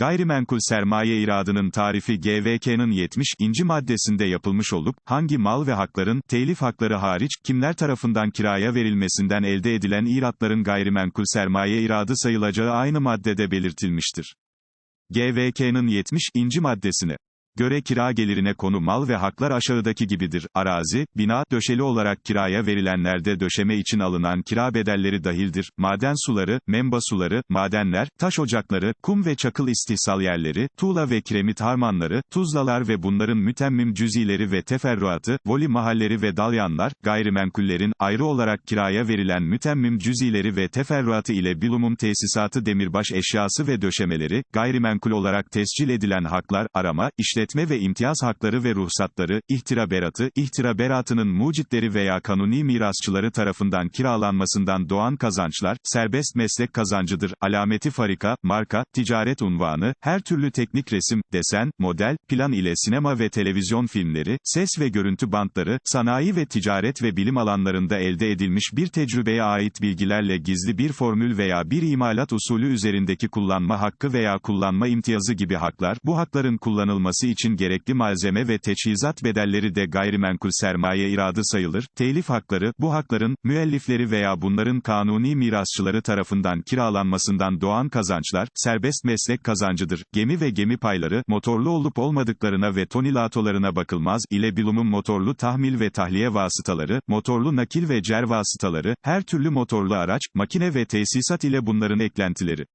Gayrimenkul sermaye iradının tarifi GVK'nın 70. inci maddesinde yapılmış olup, hangi mal ve hakların, telif hakları hariç, kimler tarafından kiraya verilmesinden elde edilen iratların gayrimenkul sermaye iradı sayılacağı aynı maddede belirtilmiştir. GVK'nın 70. inci maddesine göre kira gelirine konu mal ve haklar aşağıdaki gibidir. Arazi, bina, döşeli olarak kiraya verilenlerde döşeme için alınan kira bedelleri dahildir. Maden suları, memba suları, madenler, taş ocakları, kum ve çakıl istihsal yerleri, tuğla ve kiremit harmanları, tuzlalar ve bunların mütemmim cüzileri ve teferruatı, voli mahalleri ve dalyanlar, gayrimenkullerin, ayrı olarak kiraya verilen mütemmim cüzileri ve teferruatı ile bilumum tesisatı demirbaş eşyası ve döşemeleri, gayrimenkul olarak tescil edilen haklar, arama, işletme ve imtiyaz hakları ve ruhsatları, ihtira beratı, ihtira beratının mucitleri veya kanuni mirasçıları tarafından kiralanmasından doğan kazançlar, serbest meslek kazancıdır, alameti farika, marka, ticaret unvanı, her türlü teknik resim, desen, model, plan ile sinema ve televizyon filmleri, ses ve görüntü bantları, sanayi ve ticaret ve bilim alanlarında elde edilmiş bir tecrübeye ait bilgilerle gizli bir formül veya bir imalat usulü üzerindeki kullanma hakkı veya kullanma imtiyazı gibi haklar, bu hakların kullanılması için gerekli malzeme ve teçhizat bedelleri de gayrimenkul sermaye iradı sayılır. Telif hakları, bu hakların, müellifleri veya bunların kanuni mirasçıları tarafından kiralanmasından doğan kazançlar, serbest meslek kazancıdır. Gemi ve gemi payları, motorlu olup olmadıklarına ve tonilatolarına bakılmaz, ile bilumun motorlu tahmil ve tahliye vasıtaları, motorlu nakil ve cer vasıtaları, her türlü motorlu araç, makine ve tesisat ile bunların eklentileri.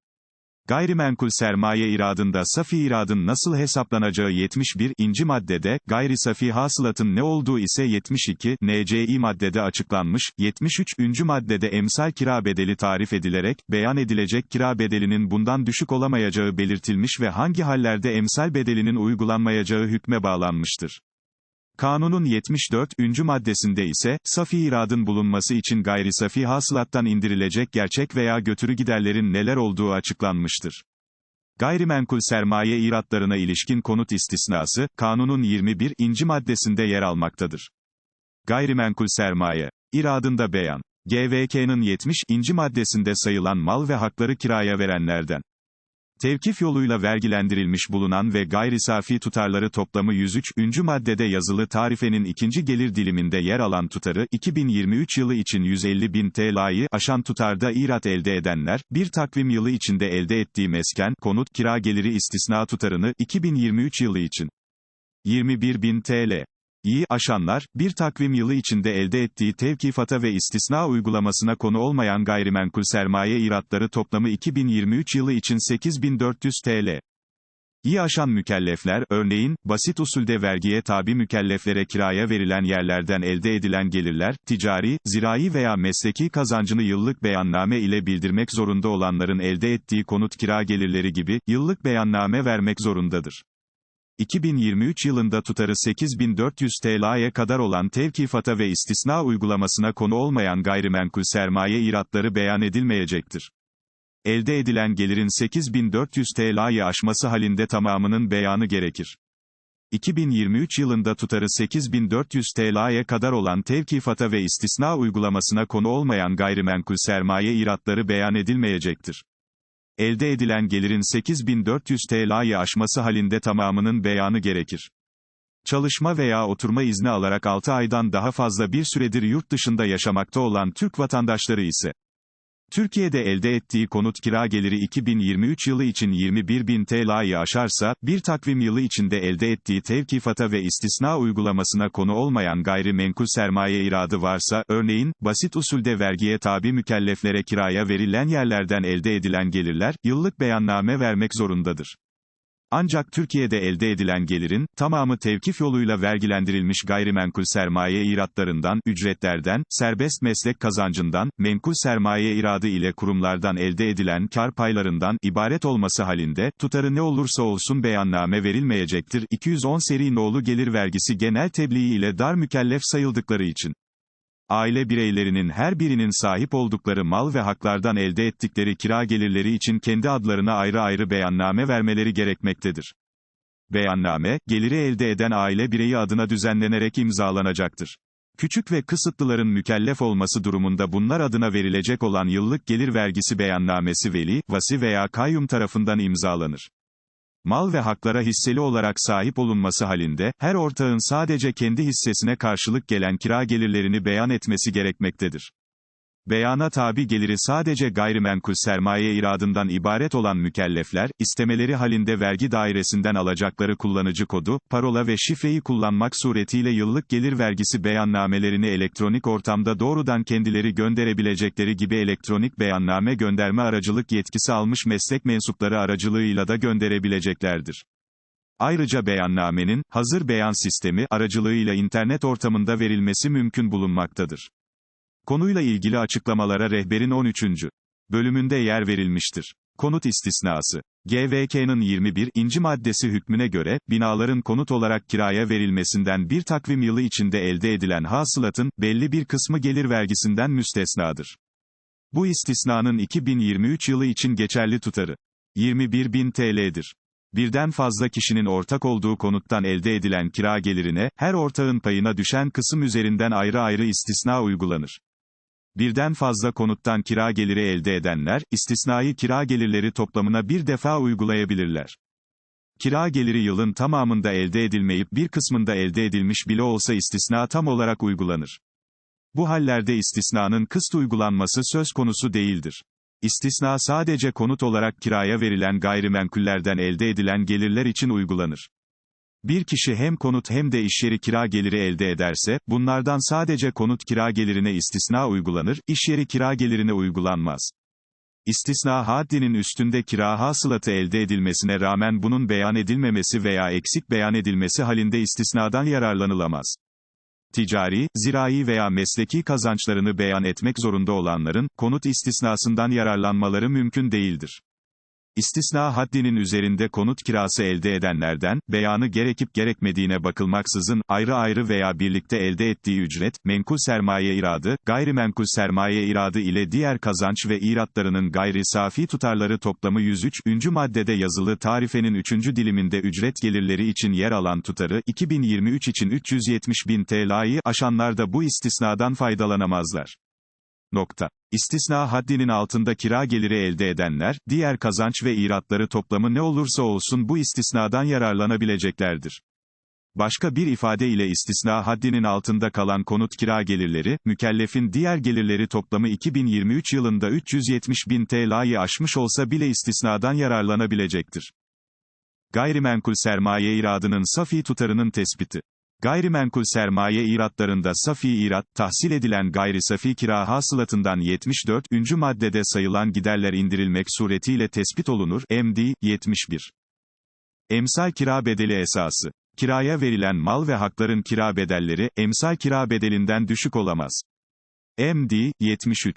Gayrimenkul sermaye iradında safi iradın nasıl hesaplanacağı 71. inci maddede, gayri safi hasılatın ne olduğu ise 72. NCİ maddede açıklanmış, 73. üncü maddede emsal kira bedeli tarif edilerek, beyan edilecek kira bedelinin bundan düşük olamayacağı belirtilmiş ve hangi hallerde emsal bedelinin uygulanmayacağı hükme bağlanmıştır. Kanunun 74. üncü maddesinde ise, safi iradın bulunması için gayri safi hasılattan indirilecek gerçek veya götürü giderlerin neler olduğu açıklanmıştır. Gayrimenkul sermaye iratlarına ilişkin konut istisnası, kanunun 21. inci maddesinde yer almaktadır. Gayrimenkul sermaye, iradında beyan, GVK'nın 70. inci maddesinde sayılan mal ve hakları kiraya verenlerden, Tevkif yoluyla vergilendirilmiş bulunan ve gayri safi tutarları toplamı 103. maddede yazılı tarifenin ikinci gelir diliminde yer alan tutarı, 2023 yılı için 150 bin TL'yi aşan tutarda irat elde edenler, bir takvim yılı içinde elde ettiği mesken, konut, kira geliri istisna tutarını, 2023 yılı için 21 bin TL iyi aşanlar, bir takvim yılı içinde elde ettiği tevkifata ve istisna uygulamasına konu olmayan gayrimenkul sermaye iratları toplamı 2023 yılı için 8400 TL. İyi aşan mükellefler, örneğin, basit usulde vergiye tabi mükelleflere kiraya verilen yerlerden elde edilen gelirler, ticari, zirai veya mesleki kazancını yıllık beyanname ile bildirmek zorunda olanların elde ettiği konut kira gelirleri gibi, yıllık beyanname vermek zorundadır. 2023 yılında tutarı 8400 TL'ye kadar olan tevkifata ve istisna uygulamasına konu olmayan gayrimenkul sermaye iratları beyan edilmeyecektir. Elde edilen gelirin 8400 TL'yi aşması halinde tamamının beyanı gerekir. 2023 yılında tutarı 8400 TL'ye kadar olan tevkifata ve istisna uygulamasına konu olmayan gayrimenkul sermaye iratları beyan edilmeyecektir. Elde edilen gelirin 8400 TL'yi aşması halinde tamamının beyanı gerekir. Çalışma veya oturma izni alarak 6 aydan daha fazla bir süredir yurt dışında yaşamakta olan Türk vatandaşları ise Türkiye'de elde ettiği konut kira geliri 2023 yılı için 21 bin TL'yi aşarsa, bir takvim yılı içinde elde ettiği tevkifata ve istisna uygulamasına konu olmayan gayrimenkul sermaye iradı varsa, örneğin, basit usulde vergiye tabi mükelleflere kiraya verilen yerlerden elde edilen gelirler, yıllık beyanname vermek zorundadır. Ancak Türkiye'de elde edilen gelirin, tamamı tevkif yoluyla vergilendirilmiş gayrimenkul sermaye iratlarından, ücretlerden, serbest meslek kazancından, menkul sermaye iradı ile kurumlardan elde edilen kar paylarından, ibaret olması halinde, tutarı ne olursa olsun beyanname verilmeyecektir. 210 seri nolu gelir vergisi genel tebliği ile dar mükellef sayıldıkları için. Aile bireylerinin her birinin sahip oldukları mal ve haklardan elde ettikleri kira gelirleri için kendi adlarına ayrı ayrı beyanname vermeleri gerekmektedir. Beyanname, geliri elde eden aile bireyi adına düzenlenerek imzalanacaktır. Küçük ve kısıtlıların mükellef olması durumunda bunlar adına verilecek olan yıllık gelir vergisi beyannamesi veli, vasi veya kayyum tarafından imzalanır. Mal ve haklara hisseli olarak sahip olunması halinde, her ortağın sadece kendi hissesine karşılık gelen kira gelirlerini beyan etmesi gerekmektedir. Beyana tabi geliri sadece gayrimenkul sermaye iradından ibaret olan mükellefler, istemeleri halinde vergi dairesinden alacakları kullanıcı kodu, parola ve şifreyi kullanmak suretiyle yıllık gelir vergisi beyannamelerini elektronik ortamda doğrudan kendileri gönderebilecekleri gibi elektronik beyanname gönderme aracılık yetkisi almış meslek mensupları aracılığıyla da gönderebileceklerdir. Ayrıca beyannamenin, hazır beyan sistemi, aracılığıyla internet ortamında verilmesi mümkün bulunmaktadır. Konuyla ilgili açıklamalara rehberin 13. bölümünde yer verilmiştir. Konut istisnası. GVK'nın 21. inci maddesi hükmüne göre, binaların konut olarak kiraya verilmesinden bir takvim yılı içinde elde edilen hasılatın, belli bir kısmı gelir vergisinden müstesnadır. Bu istisnanın 2023 yılı için geçerli tutarı 21.000 TL'dir. Birden fazla kişinin ortak olduğu konuttan elde edilen kira gelirine, her ortağın payına düşen kısım üzerinden ayrı ayrı istisna uygulanır. Birden fazla konuttan kira geliri elde edenler, istisnai kira gelirleri toplamına bir defa uygulayabilirler. Kira geliri yılın tamamında elde edilmeyip bir kısmında elde edilmiş bile olsa istisna tam olarak uygulanır. Bu hallerde istisnanın kısıt uygulanması söz konusu değildir. İstisna sadece konut olarak kiraya verilen gayrimenkullerden elde edilen gelirler için uygulanır. Bir kişi hem konut hem de işyeri kira geliri elde ederse, bunlardan sadece konut kira gelirine istisna uygulanır, işyeri kira gelirine uygulanmaz. İstisna haddinin üstünde kira hasılatı elde edilmesine rağmen bunun beyan edilmemesi veya eksik beyan edilmesi halinde istisnadan yararlanılamaz. Ticari, zirai veya mesleki kazançlarını beyan etmek zorunda olanların, konut istisnasından yararlanmaları mümkün değildir. İstisna haddinin üzerinde konut kirası elde edenlerden, beyanı gerekip gerekmediğine bakılmaksızın, ayrı ayrı veya birlikte elde ettiği ücret, menkul sermaye iradı, gayrimenkul sermaye iradı ile diğer kazanç ve iratlarının gayri safi tutarları toplamı 103. maddede yazılı tarifenin 3. diliminde ücret gelirleri için yer alan tutarı, 2023 için 370 bin TL'yi aşanlar da bu istisnadan faydalanamazlar. Nokta. İstisna haddinin altında kira geliri elde edenler, diğer kazanç ve iratları toplamı ne olursa olsun bu istisnadan yararlanabileceklerdir. Başka bir ifade ile istisna haddinin altında kalan konut kira gelirleri, mükellefin diğer gelirleri toplamı 2023 yılında 370 bin TL'yi aşmış olsa bile istisnadan yararlanabilecektir. Gayrimenkul sermaye iradının safi tutarının tespiti. Gayrimenkul sermaye iratlarında safi irat, tahsil edilen gayri safi kira hasılatından 74. maddede sayılan giderler indirilmek suretiyle tespit olunur. MD, 71. Emsal kira bedeli esası. Kiraya verilen mal ve hakların kira bedelleri, emsal kira bedelinden düşük olamaz. MD, 73.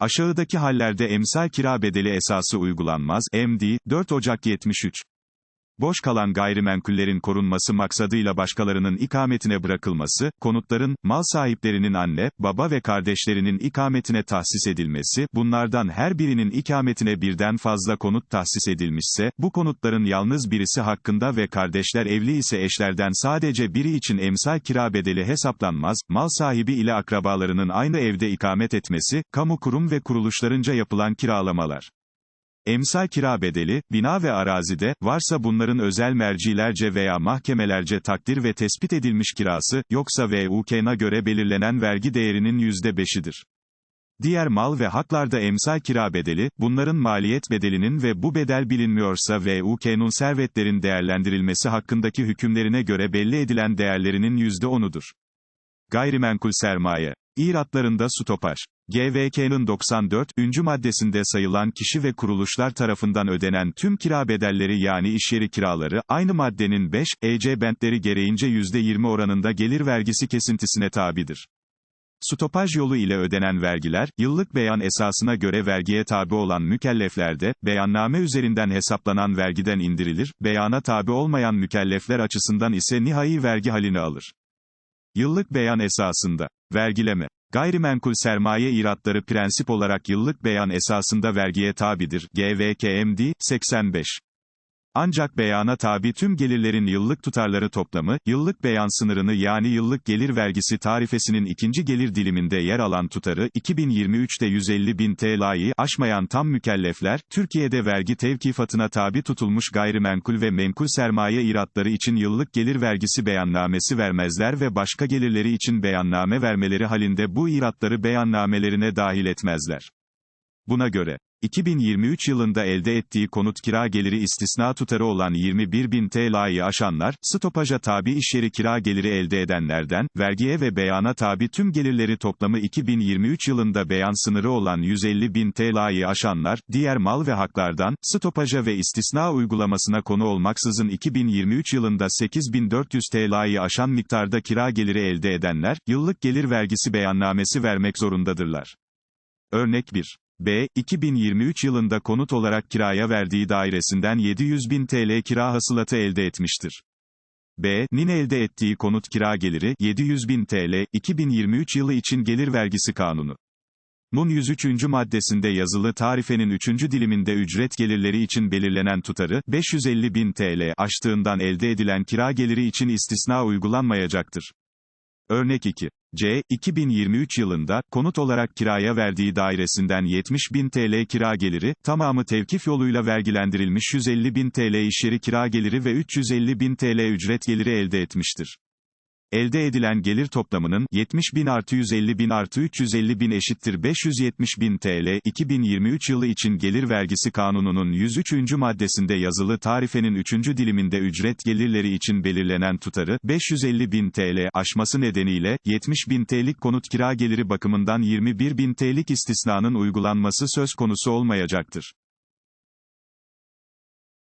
Aşağıdaki hallerde emsal kira bedeli esası uygulanmaz. MD, 4 Ocak 73. Boş kalan gayrimenkullerin korunması maksadıyla başkalarının ikametine bırakılması, konutların, mal sahiplerinin anne, baba ve kardeşlerinin ikametine tahsis edilmesi, bunlardan her birinin ikametine birden fazla konut tahsis edilmişse, bu konutların yalnız birisi hakkında ve kardeşler evli ise eşlerden sadece biri için emsal kira bedeli hesaplanmaz, mal sahibi ile akrabalarının aynı evde ikamet etmesi, kamu kurum ve kuruluşlarınca yapılan kiralamalar. Emsal kira bedeli, bina ve arazide, varsa bunların özel mercilerce veya mahkemelerce takdir ve tespit edilmiş kirası, yoksa VUK'na göre belirlenen vergi değerinin %5'idir. Diğer mal ve haklarda emsal kira bedeli, bunların maliyet bedelinin ve bu bedel bilinmiyorsa VUK'nun servetlerin değerlendirilmesi hakkındaki hükümlerine göre belli edilen değerlerinin %10'udur. Gayrimenkul sermaye. İratlarında stopaj. GVK'nın 94. maddesinde sayılan kişi ve kuruluşlar tarafından ödenen tüm kira bedelleri yani işyeri kiraları, aynı maddenin 5, EC bentleri gereğince %20 oranında gelir vergisi kesintisine tabidir. Stopaj yolu ile ödenen vergiler, yıllık beyan esasına göre vergiye tabi olan mükelleflerde, beyanname üzerinden hesaplanan vergiden indirilir, beyana tabi olmayan mükellefler açısından ise nihai vergi halini alır. Yıllık beyan esasında, vergileme, Gayrimenkul sermaye iratları prensip olarak yıllık beyan esasında vergiye tabidir. GVKMD, 85. Ancak beyana tabi tüm gelirlerin yıllık tutarları toplamı, yıllık beyan sınırını yani yıllık gelir vergisi tarifesinin ikinci gelir diliminde yer alan tutarı, 2023'te 150 bin TL'yi aşmayan tam mükellefler, Türkiye'de vergi tevkifatına tabi tutulmuş gayrimenkul ve menkul sermaye iratları için yıllık gelir vergisi beyannamesi vermezler ve başka gelirleri için beyanname vermeleri halinde bu iratları beyannamelerine dahil etmezler. Buna göre, 2023 yılında elde ettiği konut kira geliri istisna tutarı olan 21 bin TL'yi aşanlar, stopaja tabi işyeri kira geliri elde edenlerden, vergiye ve beyana tabi tüm gelirleri toplamı 2023 yılında beyan sınırı olan 150 bin TL'yi aşanlar, diğer mal ve haklardan, stopaja ve istisna uygulamasına konu olmaksızın 2023 yılında 8400 TL'yi aşan miktarda kira geliri elde edenler, yıllık gelir vergisi beyannamesi vermek zorundadırlar. Örnek 1. B. 2023 yılında konut olarak kiraya verdiği dairesinden 700 bin TL kira hasılatı elde etmiştir. B. Nin elde ettiği konut kira geliri, 700 bin TL, 2023 yılı için gelir vergisi kanunu. Nun 103. maddesinde yazılı tarifenin 3. diliminde ücret gelirleri için belirlenen tutarı, 550 bin TL aştığından elde edilen kira geliri için istisna uygulanmayacaktır. Örnek 2. C. 2023 yılında, konut olarak kiraya verdiği dairesinden 70 bin TL kira geliri, tamamı tevkif yoluyla vergilendirilmiş 150 bin TL işyeri kira geliri ve 350 bin TL ücret geliri elde etmiştir. Elde edilen gelir toplamının, 70 bin artı 150 bin artı 350 bin eşittir 570 bin TL, 2023 yılı için gelir vergisi kanununun 103. maddesinde yazılı tarifenin 3. diliminde ücret gelirleri için belirlenen tutarı, 550 bin TL aşması nedeniyle, 70 bin TL'lik konut kira geliri bakımından 21 bin TL'lik istisnanın uygulanması söz konusu olmayacaktır.